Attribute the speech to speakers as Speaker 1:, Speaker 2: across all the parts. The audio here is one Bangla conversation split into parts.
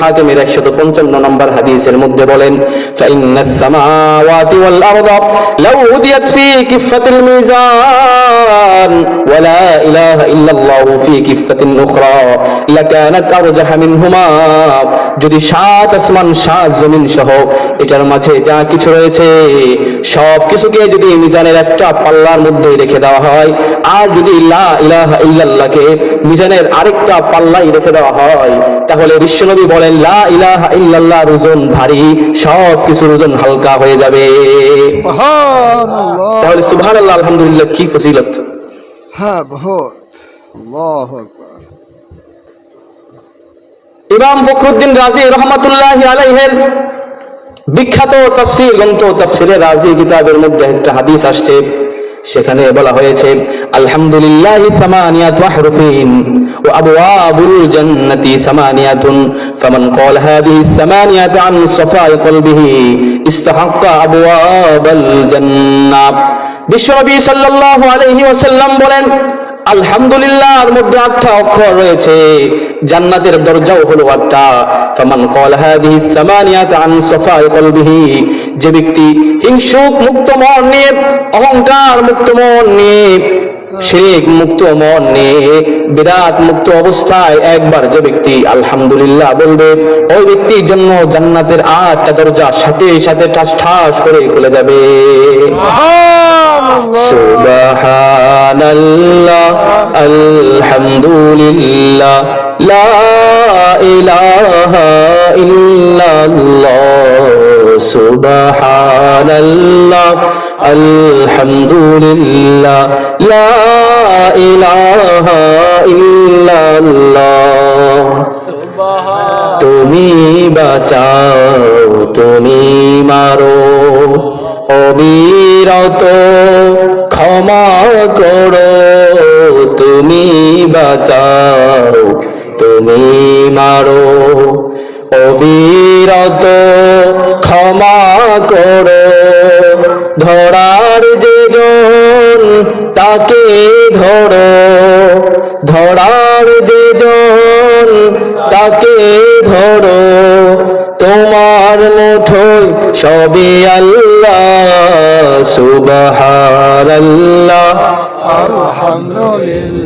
Speaker 1: হাকিমের 155 নম্বর হাদিসের মধ্যে বলেন যদি সাত আসমান, সাত জমিন সহ এটার মাঝে যা কিছু রয়েছে সব কিছুকে যদি মিজানের একটা পাল্লার মধ্যে রেখে দেওয়া হয়, আর যদি লা ইলাহা ইল্লাল্লাহকে মিজানের আরেকটা পাল্লাই রেখে দেওয়া হয়, তাহলে বিশ্বনবী বলেন লা ইলাহা ইল্লাল্লাহর ওজন ভারী সব কিছুর ওজন হালকা হয়ে যাবে। তাহলে সুবহানাল্লাহ আলহামদুলিল্লাহ কি ফজিলত?
Speaker 2: হ্যাঁ বহুত। আল্লাহু আকবার।
Speaker 1: ইমাম ফখরুদ্দিন রাজি রহমাতুল্লাহ আলাইহের বিখ্যাত তাফসীর গ্রন্থ তাফসিরে রাজি কিতাবের মধ্যে একটা হাদিস আসছে। সেখানে বলা হয়েছে, আলহামদুলিল্লাহ সামানিয়াতু আহরুফিন ওয়া আবওয়াবুল জান্নাতি সামানিয়াতুন। ফামান ক্বাল হাদিহি সামানিয়াতু আন সাফাই কলবিহি, ইস্তাহাক্কা আবওয়াবাল জান্নাহ। বিশ্বনবী সাল্লাল্লাহু আলাইহি ওয়াসাল্লাম বলেন আলহামদুলিল্লাহর মধ্যে আটটা অক্ষর রয়েছে। জান্নাতের দরজাও হলো আটটা। ফমান কল হাদিহি সামানিয়াত আন সাফাই কলবিহি। যে ব্যক্তি হিংসুক মুক্ত মন নিয়ে, অহংকার মুক্ত মন নিয়ে শিরিক মুক্ত মন নিয়ে বিরাট মুক্ত অবস্থায় একবার যে ব্যক্তি আলহামদুলিল্লাহ বলবে ওই ব্যক্তির জন্য জান্নাতের আটটা দরজা সাথে সাথে ঠাস ঠাস করে খুলে যাবে। সুবহানাল্লাহ। আলহামদুলিল্লাহ লা ইলাহা ইল্লাল্লাহ সুবহানাল্লাহ। আলহামদুলিল্লাহ তুমি বাঁচাও, তুমি মারো। অবিরত ক্ষমা করো, তুমি বাঁচাও, তুমি মারো। অবিরত ক্ষমা করো ধরার যে জন, তাকে ধরো। ধরার যে জন, তাকে ধরো। তোমার মুঠোয় সবে আল্লাহ, সুবহানাল্লাহ।
Speaker 2: আলহামদুলিল্লাহ।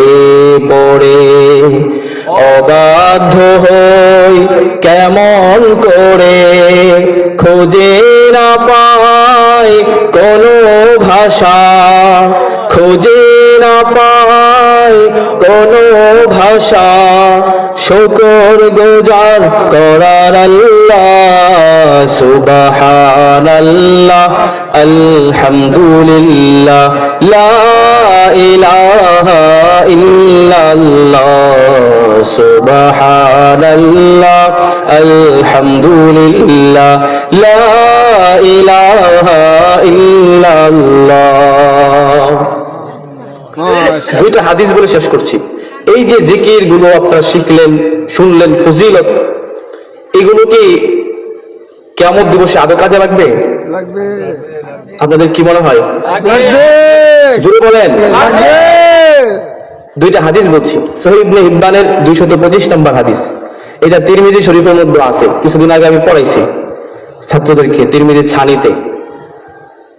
Speaker 1: অবাধ্য হই কেমন করে খোঁজে না পায় কোনো ভাষা। খোঁজে না পায় কোনো ভাষা। শকর গোজার করার আল্লাহ আলহামদুলিল্লাহ লা ইলাহা ইল্লাল্লাহ সুবহানাল্লাহ আলহামদুলিল্লাহ লা ইলাহা ইল্লাল্লাহ। দুইটা হাদিস বলে শেষ করছি। এই যে জিকিরগুলো আপনারা শিখলেন শুনলেন ফজিলত এগুলো কি কেমন দিবসে আদৌ কাজে লাগবে
Speaker 2: লাগবে
Speaker 1: আপনাদের কি মনে হয়
Speaker 2: লাগবে
Speaker 1: জোরে বলেন
Speaker 2: লাগবে
Speaker 1: দুইটা হাদিস বলছি সহিবনে হিব্বানের দুইশত পঁচিশ নম্বর হাদিস এটা তিরমিজি শরীফের মধ্যে আছে কিছুদিন আগে আমি পড়াইছি ছাত্রদেরকে তিরমিজি ছানিতে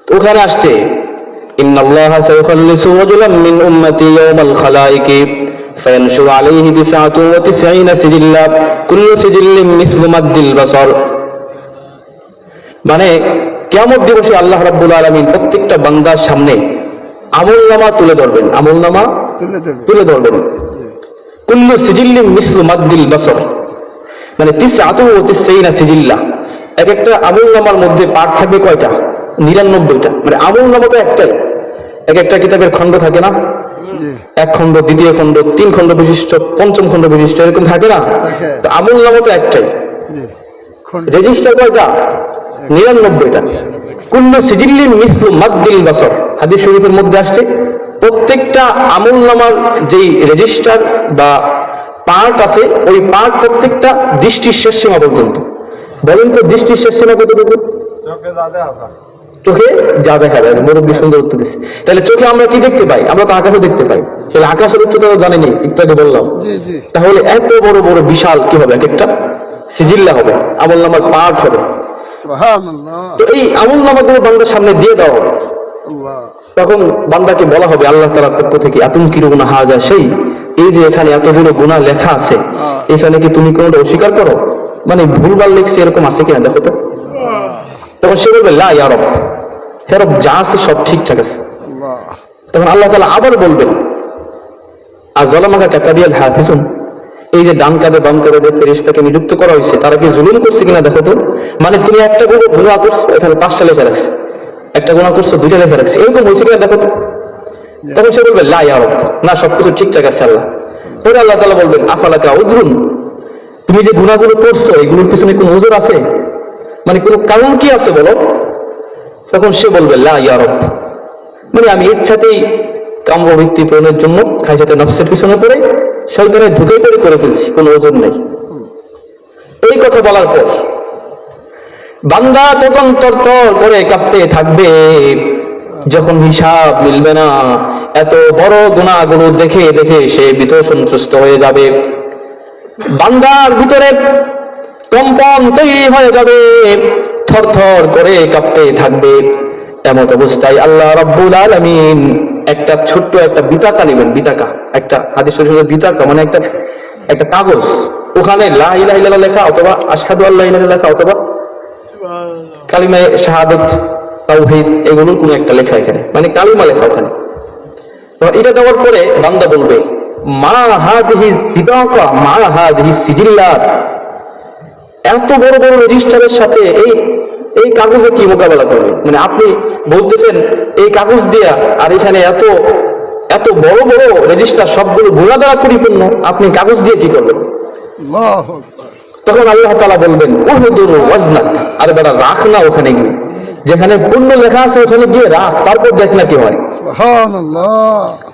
Speaker 1: তো ওখানে আসছে إن الله سيخلص رجلا من أمتي يوم الخلائق فينشر عليه تسعة وتسعين سجلا كل سجل مثل مد البصر মানে কেমন দিবসে আল্লাহ রাব্বুল আলামিন প্রত্যেকটা বান্দার সামনে আমল নামা তুলে ধরবেন। আমল নামা
Speaker 2: তুলে
Speaker 1: ধরবেন। কুল্লু সিজিল্লিম মিসলু মাদ্দিল বসর। মানে তিস আতু ও তিসাইনা সিজিল্লা। এক একটা আমল নামার মধ্যে পাঠ থাকবে কয়টা? নিরানব্বইটা। মানে আমল নামা তো একটাই। এক একটা কিতাবের খণ্ড থাকে না? এক খণ্ড দ্বিতীয় খণ্ড তিন খণ্ড বিশিষ্ট পঞ্চম খণ্ড বিশিষ্ট এরকম থাকে না। আমল নামা তো একটাই। রেজিস্টার কয়টা? নিরানব্বইটা। কুল্লু সিজিল্লি মিসলু মাদ্দিল বাসর। হাদিস শরীফের মধ্যে আসছে প্রত্যেকটা আমল নামার যেই রেজিস্টার বা পার্ট আছে ওই পার্ট প্রত্যেকটা দৃষ্টির শেষ সীমা পর্যন্ত। বলেন তো দৃষ্টির শেষ সীমা কতটুকু? চোখে যা দেখা যায়। মুরব্বী সুন্দর উত্তর দিচ্ছে তাহলে চোখে আমরা কি দেখতে পাই? আমরা তো আকাশও দেখতে পাই। তাহলে আকাশের উচ্চতা তো জানেনি একটু আগে বললাম।
Speaker 2: জি জি।
Speaker 1: তাহলে এত বড় বড় বিশাল কি হবে এক একটা? সিজিল্লা হবে আমল নামার পার্ট হবে। তো এই আমল নামাগুলো বান্দার সামনে দিয়ে দাও। তখন বান্দাকে বলা হবে আল্লাহ তালার পক্ষ থেকে আতঙ্কির গুণা হাজা সেই এই যে এখানে এতগুলো গুণা লেখা আছে এখানে কি তুমি কোনোটা অস্বীকার করো? মানে ভুলভাল লিখছে এরকম আছে কিনা দেখো তো। তখন সে বলবে লা ইয়ারব হেরব যা আছে সব ঠিকঠাক আছে। তখন আল্লাহ তালা আবার বলবেন আর জলামাকা কাকাবিয়াল হাফিজুন? এই যে ডান কাঁধে বাম কাঁধে ফেরিস্তাকে নিযুক্ত করা হয়েছে, তারা কি জুলুম করছে কিনা দেখো তো? মানে তুমি একটা গুলো গুণা করছ, এখানে পাঁচটা লেখা রাখছে। একটা গুণা করছ, দুইটা লেখা রাখছে। এরকম হয়েছে কিনা দেখো তো? তখন সে বলবে, লা ইয়া রব না, সবকিছু ঠিকঠাক আছে আল্লাহ। পরে আল্লাহ তালা বলবেন, আফালাকা উজরুন? তুমি যে গুণাগুলো করছ, এগুলোর পিছনে কোনো ওজোর আছে? মানে কোনো কারণ কি আছে বলো? তখন সে বলবে, লা ইয়া রব মানে আমি ইচ্ছাতেই কাম্যবৃত্তি পূরণের জন্য খাইসাতে নফসের পিছনে পড়ে শয়তানের ঢুকে পড়ে করে ফেলছি, কোনো ওজন নেই। এই কথা বলার পর বান্দা তখন তরতর করে কাঁপতে থাকবে। যখন হিসাব মিলবে না, এত বড় গুণাগুলো দেখে দেখে সে ভীত সন্তুষ্ট হয়ে যাবে। বান্দার ভিতরে কম্পন তৈরি হয়ে যাবে, থরথর করে কাঁপতে থাকবে। এমত অবস্থায় আল্লাহ রাব্বুল আলামিন একটা ছোট্ট একটা বিতাকা নেবেন, বিতাকা। একটা হাদিস বিতাকা মানে একটা একটা কাগজ। ওখানে লা ইলাহা ইল্লাল্লাহ লেখা অথবা আশহাদু আল্লাহ লেখা অথবা কালিমায় শাহাদাত, তাওহীদ, এগুলোর কোনো একটা লেখা এখানে। মানে কালিমা লেখা ওখানে। এটা দেওয়ার পরে বান্দা বলবে, মা হাদিহি বিতাকা, মা হাদিহি সিজিল্লাত। এত বড় বড় রেজিস্টারের সাথে এই এই কাগজে কি মোকাবেলা করবে? মানে আপনি বলতেছেন এই কাগজ দিয়া আর এখানে এত এত বড় বড় রেজিস্টার সবগুলো গুণা দ্বারা পরিপূর্ণ আপনি কাগজ দিয়ে কি করবেন? তখন আল্লাহ তালা বলবেন ওহদুর ওয়াজনাক। আরে বেটা রাখ না ওখানে গিয়ে। যেখানে পূর্ণ লেখা আছে ওখানে গিয়ে রাখ তারপর দেখ না কি হয়।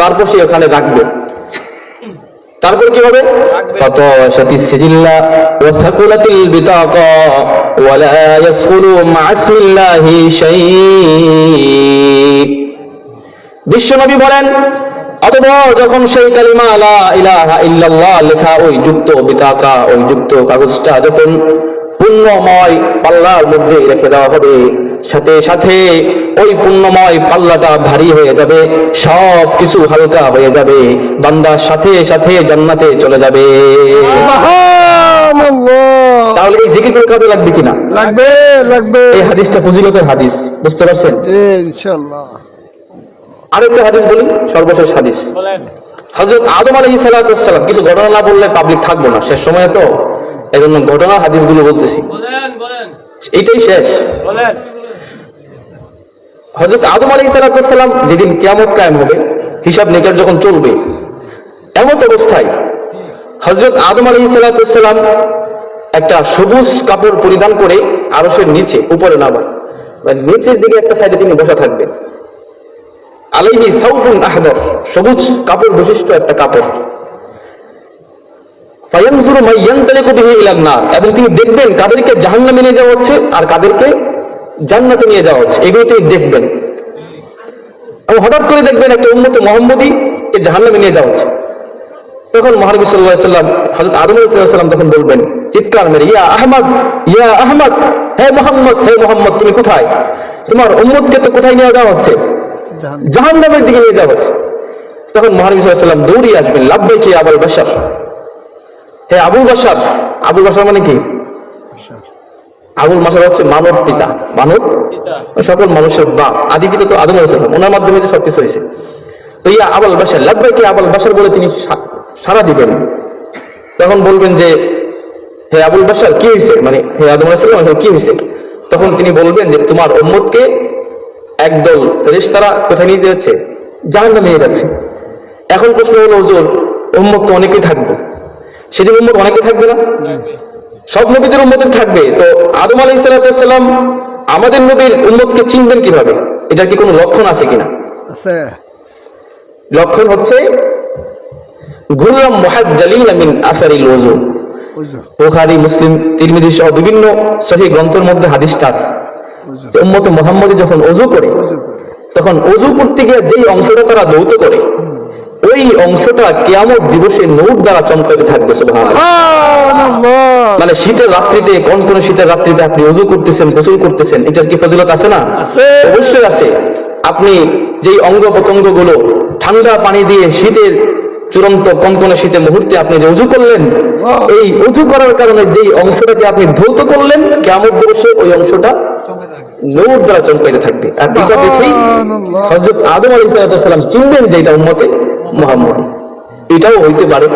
Speaker 1: তারপর সে ওখানে রাখবে। তারপর কি হবে فطاشت السجلة وثقلت البطاقة ولا يسخل مع اسم الله شيء বিশ্বনবী বলেন অতঃপর যখন সেই কালিমা লা ইলাহা ইল্লাল্লাহ লেখা ওই যুক্ত বিতাকা ওই যুক্ত কাগজটা যখন পুণ্যময় পাল্লার মধ্যে রেখে দেওয়া হবে সাথে সাথে ওই পুণ্যময় পাল্লাটা ভারী হয়ে যাবে সব কিছু হালকা হয়ে যাবে বান্দার সাথে সাথে জান্নাতে চলে যাবে।
Speaker 2: সুবহানাল্লাহ।
Speaker 1: তাহলে এই জিকির কাজে লাগবে কিনা?
Speaker 2: লাগবে লাগবে।
Speaker 1: এই হাদিসটা ফজিলতের হাদিস বুঝতে পারছেন?
Speaker 2: ইনশাআল্লাহ।
Speaker 1: আরেকটা হাদিস বলি সর্বশেষ হাদিস। হজরত আদম আলহি সালাম কিছু ঘটনা না বললে পাবলিক থাকব না শেষ সময়ে তো। এই জন্য ঘটনা হাদিসগুলো বলতেছি।
Speaker 3: বলেন বলেন।
Speaker 1: এইটাই শেষ।
Speaker 3: বলেন।
Speaker 1: হজরত আদম আলহি সালাম যেদিন কিয়ামত কায়েম হবে, হিসাব নিকার যখন চলবে এমন অবস্থায় হজরত আদম আলহি সালাম একটা সবুজ কাপড় পরিধান করে আরসের নিচে, উপরে নামা। মানে নিচের দিকে একটা সাইডে তিনি বসা থাকবেন। আলাইহি সবুজ কাপড় বিশিষ্ট একটা কাপড়। এবং তিনি দেখবেন কাদেরকে জাহান্নামে নিয়ে যাওয়া হচ্ছে আর কাদেরকে জান্নাতে নিয়ে যাওয়া হচ্ছে এগুলো তিনি দেখবেন। এবং হঠাৎ করে দেখবেন একটা উন্মত মোহাম্মদী কে জাহান্নামে নিয়ে যাওয়া হচ্ছে। তখন মহানবী সাল্লাহ সাল্লাম হজরত আদম সাল্লাম তখন বলবেন চিৎকার মেরে ইয়া আহমদ ইয়া আহমদ হে মোহাম্মদ হে মোহাম্মদ তুমি কোথায়? তোমার উম্মতকে তো কোথায় নিয়ে যাওয়া হচ্ছে?
Speaker 2: জাহান
Speaker 1: জাহান্নামের দিকে নিয়ে যাওয়া হচ্ছে। তখন মহানবী সাল্লাম দৌড়িয়ে আসবেন লাভবে কি আবুল বাসার হে আবুল বাসার আবুল বাসার মানে কি? আবুল বাসার হচ্ছে মানব পিতা মানব সকল মানুষের বা আদি পিতা তো আদম আলাইসালাম ওনার মাধ্যমে তো সবকিছু হয়েছে। তো ইয়া আবুল বাসার কি আবুল বাসার বলে তিনি সারা দিবেন। তখন বলবেন যে হে আবুল বাসার কি হয়েছে মানে হে আদম আলাইসালাম এখন কি হয়েছে তখন তিনি বলবেন যে তোমার উম্মতকে একদল ফেরেশতারা কোথায় নিয়ে যাচ্ছে? জাহান্নামে নিয়ে যাচ্ছে। এখন প্রশ্ন হলো হুজুর উম্মত তো অনেকেই থাকবে। সেদিন উম্মত অনেকে থাকবে না? সব নবীদের উন্মতের থাকবে। তো আদম আলাই সালাম আমাদের নবীর উন্মতকে চিনবেন কীভাবে? এটার কি কোনো লক্ষণ আছে কিনা? লক্ষণ হচ্ছে গুরুরাম মহাজ্জালিন মিন আসারিল ওযু
Speaker 2: বুঝো
Speaker 1: বুখারী মুসলিম তিরমিজি সহ বিভিন্ন সহি গ্রন্থের মধ্যে হাদিসটা আছে। উম্মতে মুহাম্মদী যখন করে
Speaker 2: করে।
Speaker 1: তখন অজু করতে গিয়ে যেই অংশটা তারা দৌত করে ওই অংশটা কিয়ামত দিবসে নৌট দ্বারা চমকাতে থাকবে মানে শীতের রাত্রিতে কোন কোন শীতের রাত্রিতে আপনি অজু করতেছেন গোসল করতেছেন এটার কি ফজিলত আছে না? অবশ্যই আছে। আপনি যেই অঙ্গ প্রত্যঙ্গগুলো ঠান্ডা পানি দিয়ে শীতের চূড়ান্ত কনকনে শীতের মুহূর্তে আপনি যে অজু করলেন এই অজু করার কারণে যেই অংশটাকে আপনি ধৌত করলেন কেমন দিবসে ওই অংশটা নৌর দ্বারা চমকাইতে থাকবে। আর দেখেই হজরত আদম আলী সাল্লাম চিনবেন যে এটা উম্মতে মোহাম্মদ। এটাও হইতে পারে।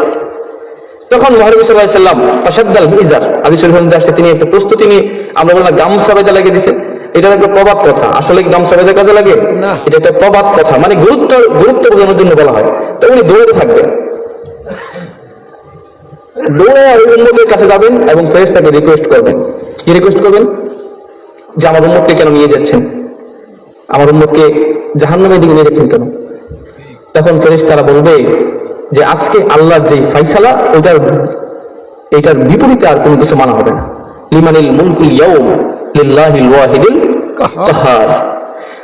Speaker 1: তখন মহানবী সাল্লাহ সাল্লাম আসাদ্দাল মিজার আদি শরীফ আসছে তিনি একটা প্রস্তুতি নিয়ে আমরা বললাম গামছা বেঁধে লাগিয়ে দিছে এটা একটা প্রবাদ কথা। আসলে গামছা বেঁধে কাজে লাগে?
Speaker 2: না।
Speaker 1: এটা একটা প্রবাদ কথা। মানে গুরুত্ব গুরুত্ব বোঝানোর জন্য বলা হয়। তো উনি দৌড়ে থাকবেন। দৌড়ে ওই উন্মতের কাছে যাবেন এবং ফেরেশতাকে রিকোয়েস্ট করবেন। কি রিকোয়েস্ট করবেন? যে আমার উন্মতকে কেন নিয়ে যাচ্ছেন? আমার উন্মতকে জাহান্নামের দিকে নিয়ে যাচ্ছেন কেন? তখন ফেরেশ তারা বলবে যে আজকে আল্লাহর যে ফাইসালা ওইটার এইটার বিপরীতে আর কোনো কিছু মানা হবে না। লিমানিল মুলকুল ইয়াউম লিল্লাহিল ওয়াহিদিল
Speaker 2: কাহার।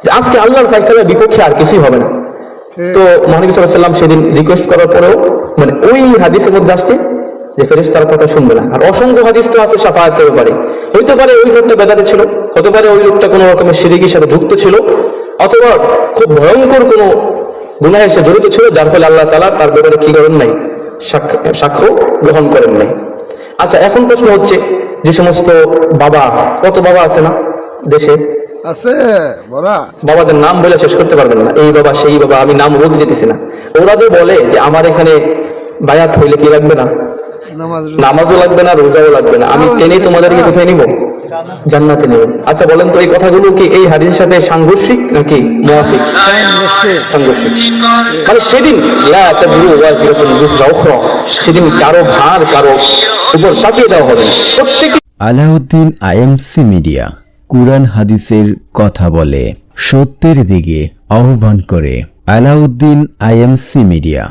Speaker 1: যে আজকে আল্লাহর ফাইসালার বিপক্ষে আর কিছুই হবে না। তো মহানবী সাল্লাম সেদিন রিকোয়েস্ট করার পরেও মানে ওই হাদিসের মধ্যে আসছে যে ফেরেশ তার কথা শুনবে না। আর অসংখ্য হাদিস তো আছে সাফায়াতের ব্যাপারে। হইতে পারে ওই লোকটা বেদাতে ছিল হতে পারে ওই লোকটা কোনো রকমের শিরিকির সাথে যুক্ত ছিল অথবা খুব ভয়ঙ্কর কোনো গুনাহের এসে জড়িত ছিল যার ফলে আল্লাহ তালা তার ব্যাপারে কি করেন নাই? সাক্ষ্য- গ্রহণ করেন নাই। আচ্ছা এখন প্রশ্ন হচ্ছে যে সমস্ত বাবা কত বাবা আছে না দেশে?
Speaker 2: আছে
Speaker 1: বাবাদের নাম বলে শেষ করতে পারবেন না। এই বাবা সেই বাবা আমি নাম বলতে যেতেছি না। ওরা যে বলে যে আমার এখানে বায়াত হইলে কি লাগবে না? নামাজও লাগবে। না রোজাও লাগবে না। আমি টেনে তোমাদেরকে কোথায় নিব? জান্নাতে নিব। আচ্ছা বলেন তো এই কথাগুলো কি এই হাদিসের সাথে সাংঘর্ষিক নাকি মুয়াফিক? সাংঘর্ষিক। মানে সেদিন লা তাজরু ওয়াজিরাতুন বিজরা উখরা। সেদিন কারও ভার কারও উপর চাপিয়ে দেওয়া হবে প্রত্যেকে
Speaker 3: আলাউদ্দিন আইএমসি মিডিয়া কুরআন হাদিসের কথা বলে সত্যের দিকে আহ্বান করে। Alauddin IMC media.